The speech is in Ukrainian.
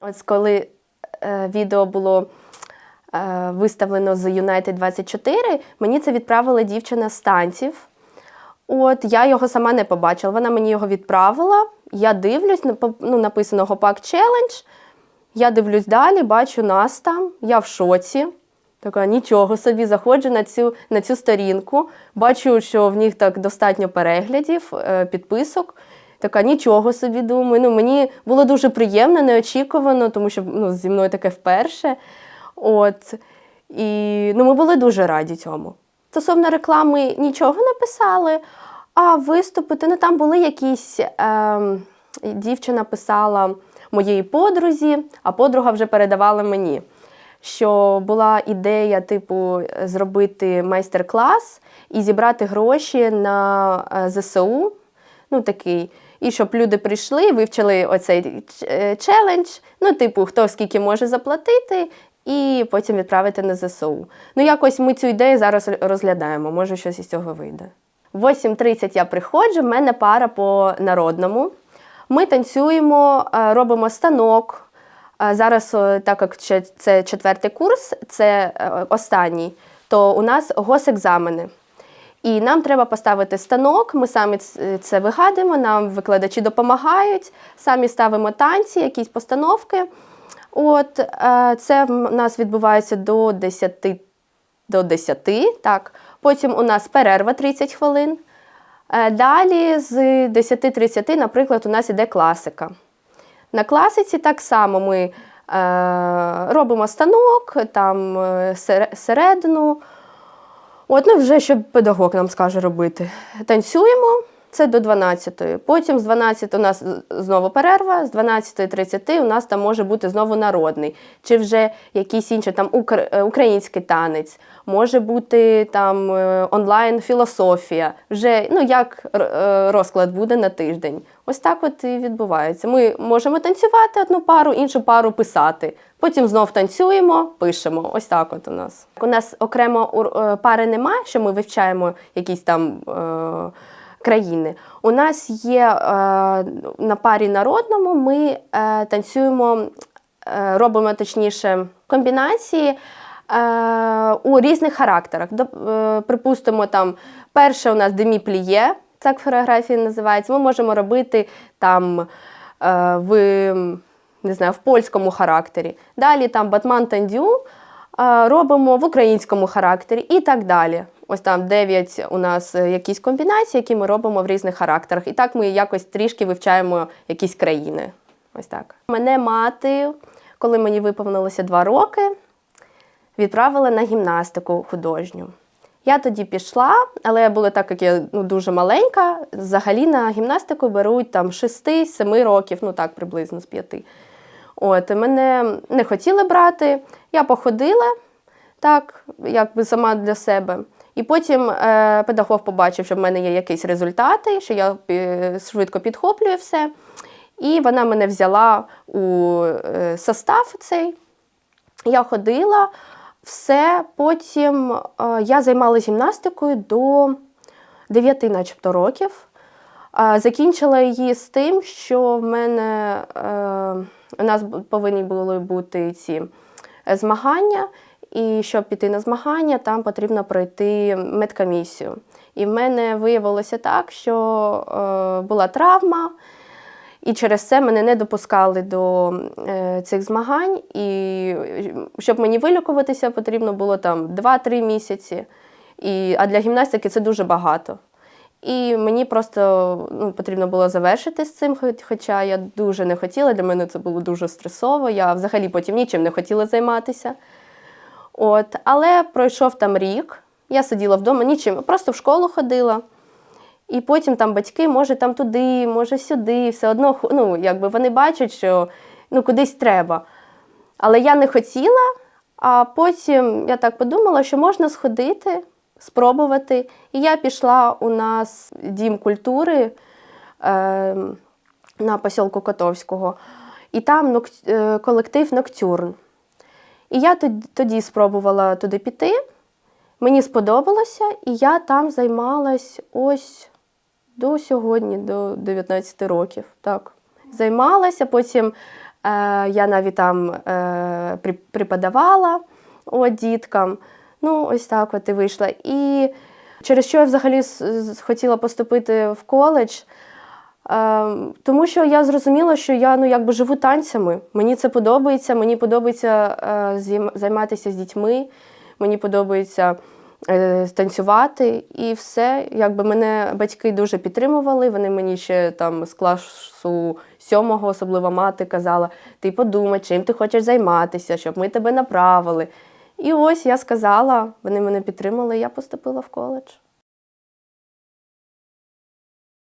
Ось коли е, відео було е, виставлено з United 24, мені це відправила дівчина з танців. От я його сама не побачила. Вона мені його відправила. Я дивлюсь, ну, написано Гопак Челендж. Я дивлюсь далі, бачу нас там, я в шоці. Така нічого собі, заходжу на цю, на цю сторінку, бачу, що в них так достатньо переглядів, е, підписок. Така нічого собі думаю. Ну, мені було дуже приємно, неочікувано, тому що ну, зі мною таке вперше. От. І ну, ми були дуже раді цьому. Стосовно реклами нічого не писали, а виступити, ну там були якісь. Ем, дівчина писала моєї подрузі, а подруга вже передавала мені. Що була ідея, типу, зробити майстер-клас і зібрати гроші на е, ЗСУ. Ну, такий. І щоб люди прийшли, вивчили оцей е, челендж. Ну, типу, хто скільки може заплатити, і потім відправити на ЗСУ. Ну, якось ми цю ідею зараз розглядаємо. Може, щось із цього вийде. В 8.30 я приходжу, в мене пара по народному. Ми танцюємо, е, робимо станок. Е, Зараз, так як це четвертий курс, це останній, то у нас госекзамени. І нам треба поставити станок, ми самі це вигадуємо, нам викладачі допомагають, самі ставимо танці, якісь постановки. От, е, це в нас відбувається до 10, до 10 так. Потім у нас перерва 30 хвилин. Е, Далі з 10.30, наприклад, у нас іде класика. На класиці так само ми е, робимо станок, там середину. От, ну, вже що педагог нам скаже робити. Танцюємо, це до 12-ї. Потім з 12 у нас знову перерва, з 12.30 у нас там може бути знову народний. Чи вже якийсь інший там е, український танець, може бути там е, онлайн філософія. Вже ну, як е, розклад буде на тиждень. Ось так от і відбувається. Ми можемо танцювати одну пару, іншу пару писати. Потім знов танцюємо, пишемо. Ось так от у нас. У нас окремо пари немає, що ми вивчаємо якісь там е, країни. У нас є е, на парі народному, ми е, танцюємо, е, робимо точніше комбінації. Е, у різних характерах. Е, Припустимо, там перше у нас демі-пліє, так хореографія називається. Ми можемо робити там е, в, не знаю, в польському характері. Далі там батман тандю робимо в українському характері і так далі. Ось там 9 у нас е, якісь комбінації, які ми робимо в різних характерах. І так ми якось трішки вивчаємо якісь країни. Ось так. Мене мати, коли мені виповнилося 2 роки, відправила на гімнастику художню. Я тоді пішла, але я була так, як я ну, дуже маленька. Взагалі на гімнастику беруть там 6-7 років, ну так, приблизно з 5. От, мене не хотіли брати. Я походила так, якби сама для себе. І потім е, педагог побачив, що в мене є якісь результати, що я е, швидко підхоплюю все. І вона мене взяла у е, состав цей. Я ходила, все. Потім е, я займалася гімнастикою до 9 начебто років. Е, закінчила її з тим, що в мене е, у нас повинні були бути ці е, змагання. І щоб піти на змагання, там потрібно пройти медкомісію. І в мене виявилося так, що е, була травма, і через це мене не допускали до е, цих змагань. І щоб мені вилікуватися, потрібно було там 2-3 місяці. І, а для гімнастики це дуже багато. І мені просто ну, потрібно було завершити з цим, хоча я дуже не хотіла. Для мене це було дуже стресово. Я взагалі потім нічим не хотіла займатися. От, але пройшов там рік, я сиділа вдома, нічим, просто в школу ходила. І потім там батьки, може, там туди, може сюди, все одно ну, якби вони бачать, що ну, кудись треба. Але я не хотіла, а потім я так подумала, що можна сходити, спробувати. І я пішла у нас дім культури е, на посілку Котовського, і там е, колектив Ноктюрн. І я тоді, спробувала туди піти. Мені сподобалося, і я там займалась ось до сьогодні, до 19 років. Так. Займалася, потім Е, я навіть там е, преподавала от, діткам. Ну, ось так от і вийшла. І через що я взагалі хотіла поступити в коледж. Е, тому що я зрозуміла, що я ну, якби живу танцями. Мені це подобається. Мені подобається е, займатися з дітьми, мені подобається е, танцювати і все. Якби мене батьки дуже підтримували. Вони мені ще там з класу сьомого, особливо мати, казала: ти подумай, чим ти хочеш займатися, щоб ми тебе направили. І ось я сказала, вони мене підтримали, я поступила в коледж.